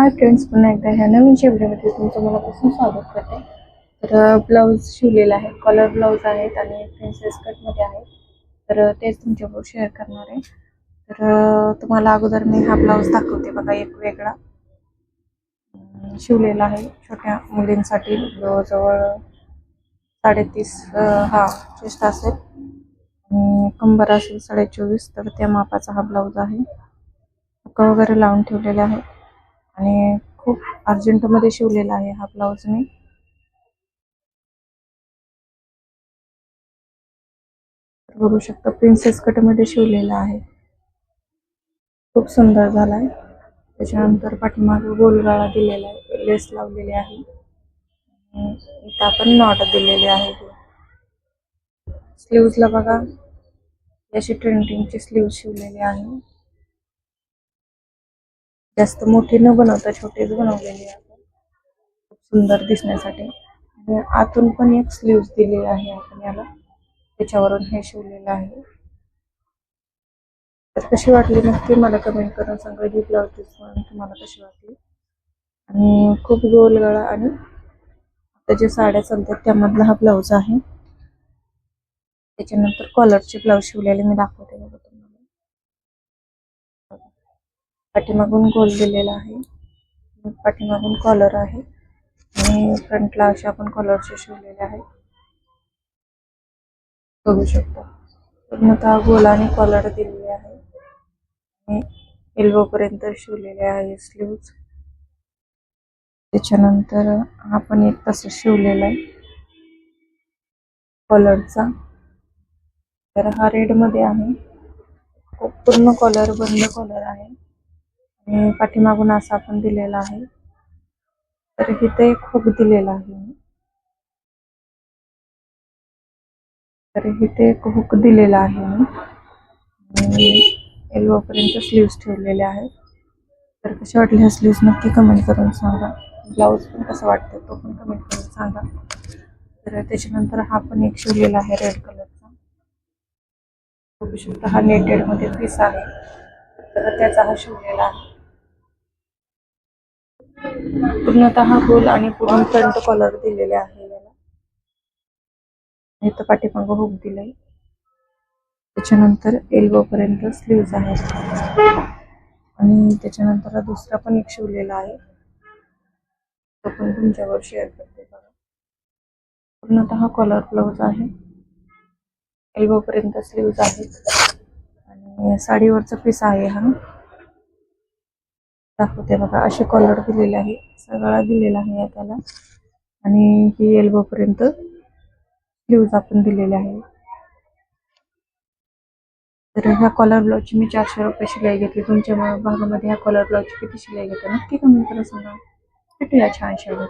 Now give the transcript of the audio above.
Hi friends पुन्हा एकदा ह्या नवीन शेवडीमध्ये तुमचं मनापासून स्वागत करते. तर ब्लाऊज शिवलेला आहे कॉलर ब्लाऊज आहेत आणि प्रिन्सेस कटमध्ये आहे. तर तेच तुमच्याबरोबर शेअर करणार आहे. तर तुम्हाला अगोदर मी हा ब्लाऊज दाखवते बघा एक वेगळा. शिवलेला आहे छोट्या मुलींसाठी जवळ साडेतीस हा चेस्ट असेल. आणि कंबर असेल साडे चोवीस तर त्या मापाचा हा ब्लाऊज आहे. हुक्का वगैरे लावून ठेवलेले आहे आणि खूप अर्जंटमध्ये शिवलेला आहे हा ब्लाऊज मी. बघू शकता प्रिन्सेस कटमध्ये शिवलेला आहे. खूप सुंदर झाला आहे त्याच्यानंतर पाठीमागे गोलगाळा दिलेला आहे लेस लावलेली आहे. आणि इथं आपण नॉट दिलेले आहे. स्लीव्जला बघा अशी ट्रेंडिंगची स्लीव्ह शिवलेली आहे. जास्त मोठी न बनवता छोटीच बनवलेली आहे. खूप सुंदर दिसण्यासाठी. आणि आतून पण एक स्लीव्ह दिलेली आहे आपण याला. त्याच्यावरून हे शिवलेलं आहे. तर कशी वाटली नक्की मला कमेंट करून सांगा. ही ब्लाऊज म्हणून तुम्हाला कशी वाटली? आणि खूप गोल गळा आणि आता जे साड्या चालतात त्यामधला हा ब्लाऊज आहे. त्याच्यानंतर कॉलरचे ब्लाऊज शिवलेले मी दाखवते बघा तुम्हाला पाठीमागून गोल दिलेला आहे. पाठीमागून कॉलर आहे. आणि फ्रंटला असे आपण कॉलरचे शिवलेले आहे. बघू शकता. पूर्णतः गोल आणि कॉलर दिलेले आहे. आणि एल्बो पर्यंत शिवलेले आहे स्लीव्ज त्याच्यानंतर हा पण एक तसं शिवलेला आहे. कॉलरचा तर हा रेडमध्ये आहे. खूप पूर्ण कॉलर बंद कॉलर आहे. आणि पाठीमागून असा पण दिलेला आहे. तर इथे खूप दिलेला आहे. तर इथे एक हुक दिलेला आहे. मी आणि एल्बो पर्यंत स्लीव्स ठेवलेले आहेत. तर कसे वाटले ह्या स्लीव्स नक्की कमेंट करून सांगा. ब्लाऊज पण कसं वाटतं तो पण कमेंट करून सांगा. तर त्याच्यानंतर हा पण एक शिवलेला आहे रेड कलरचा बघू शकता हा नेटेडमध्ये पीस आहे. तर त्याचा हा शिवलेला आहे. पूर्णतः गोल आणि पूर्ण फ्रंट कॉलर दिलेले आहे याला. इथं पाठीमागं हुक दिलंय. त्याच्यानंतर एल्बो पर्यंत स्लीव्ज आहेत. आणि त्याच्यानंतर दुसरा पण एक शिवलेला आहे. तो पण तुमच्यावर शेअर करते बघा. पूर्णतः कॉलर ब्लाऊज आहे. एल्बो पर्यंत स्लीव्ज आहेत. आणि साडीवरचा पीस आहे हा. दाखवते बघा. असे कॉलर दिलेले आहे. सगळा दिलेला आहे त्याला आणि ही एल्बो पर्यंत स्लीव्ज आपण दिलेले आहे. तर ह्या कॉलर ब्लाऊजची मी चारशे रुपये शिलाई घेतली. तुमच्या भागामध्ये ह्या कॉलर ब्लाऊजची किती शिलाई घेतो? नक्की कमेंट करा सांगा. भेटूया छान शिवाय